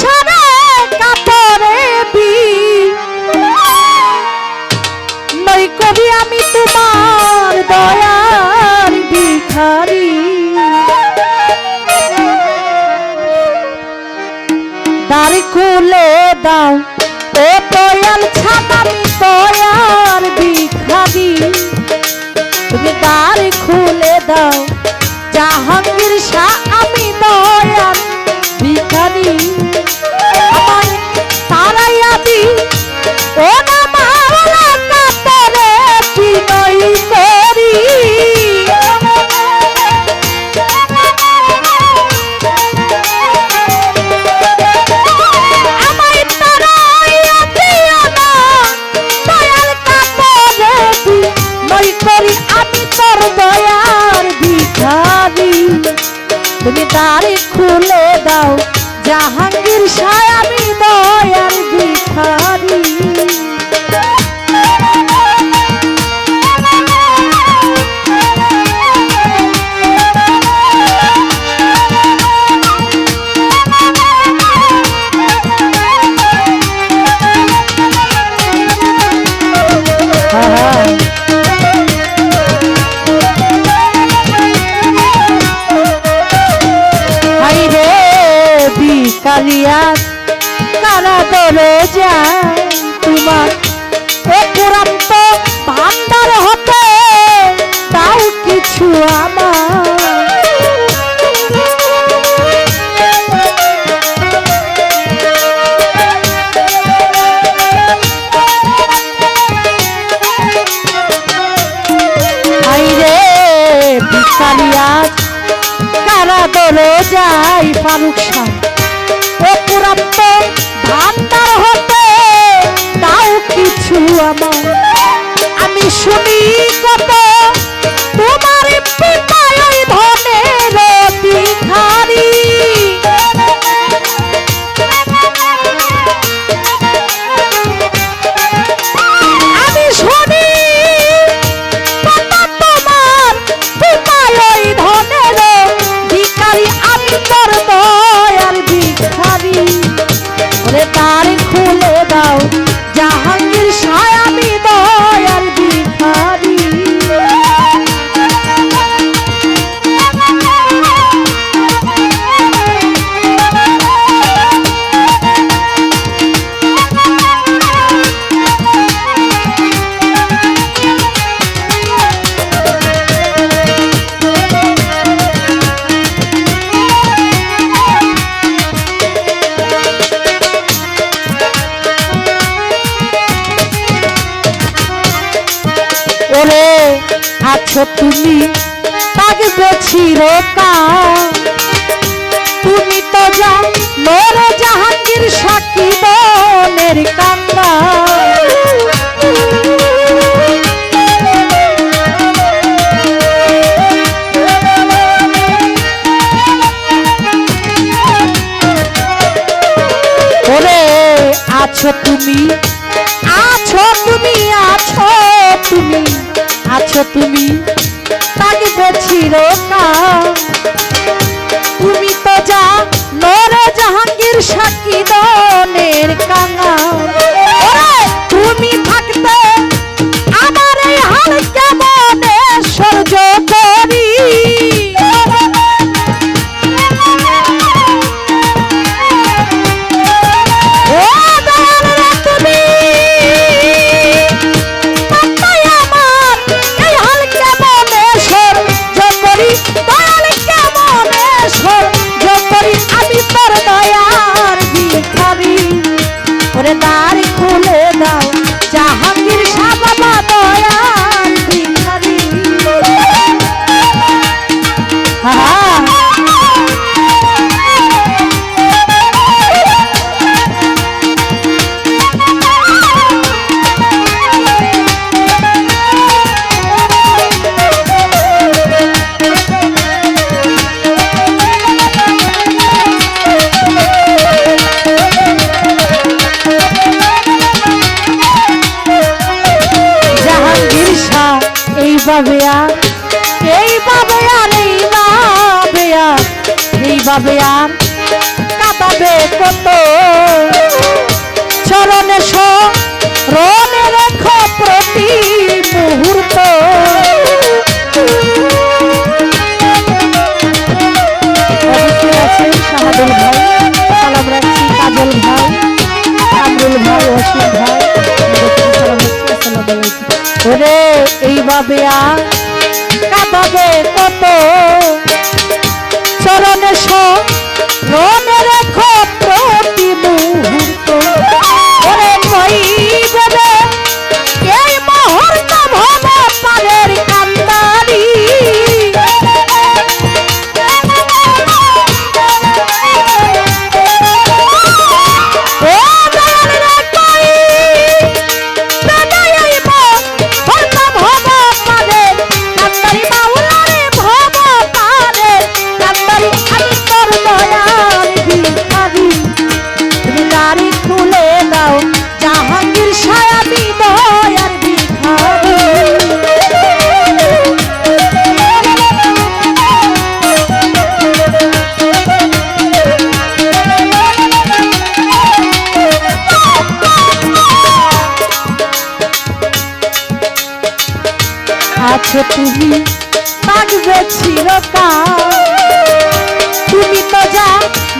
সারা কবি আমি তোমার দয়ার ভিখারি। দ্বার খুলে দাও, ও দয়াল ছাতামি দয়ার তুমি দ্বার খুলে দাও, জাহাঙ্গীর শাহ, আমি দয়াল ভিখারি হাই বিকালিয়া কারা দলে যাই ফারুক শাহ। ও পুরান্ত ভান্ডার হতে তাও কিছু আমার। আমি শুনি কত তুমি থাকবে চিরকাল। তুমি তো যা মোরে জাহাঙ্গীর সাক্ষী বনের কান্দা আছো তুমি? আছো তুমি আছো তুমি আছো তুমি। তুমি তো যা নরে জাহাঙ্গীর সাক্ষী দনের নেই বাবে আর নেই বাবে আর নেই বাবে আর নেই বাবে আর কাটাবে কত। চরণে সো রোজ Rabia. তুমি থাকবে চিরকাল। তুমি তো যা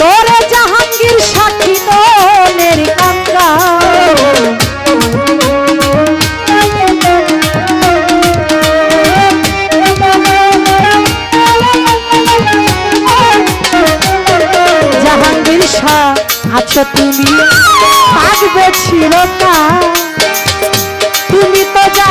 মরে জাহাঙ্গীর সাক্ষী মনের কাঙ্গা জাহাঙ্গীর শাহ আছো আচ্ছা তুমি থাকবে চিরকাল। তুমি তো যা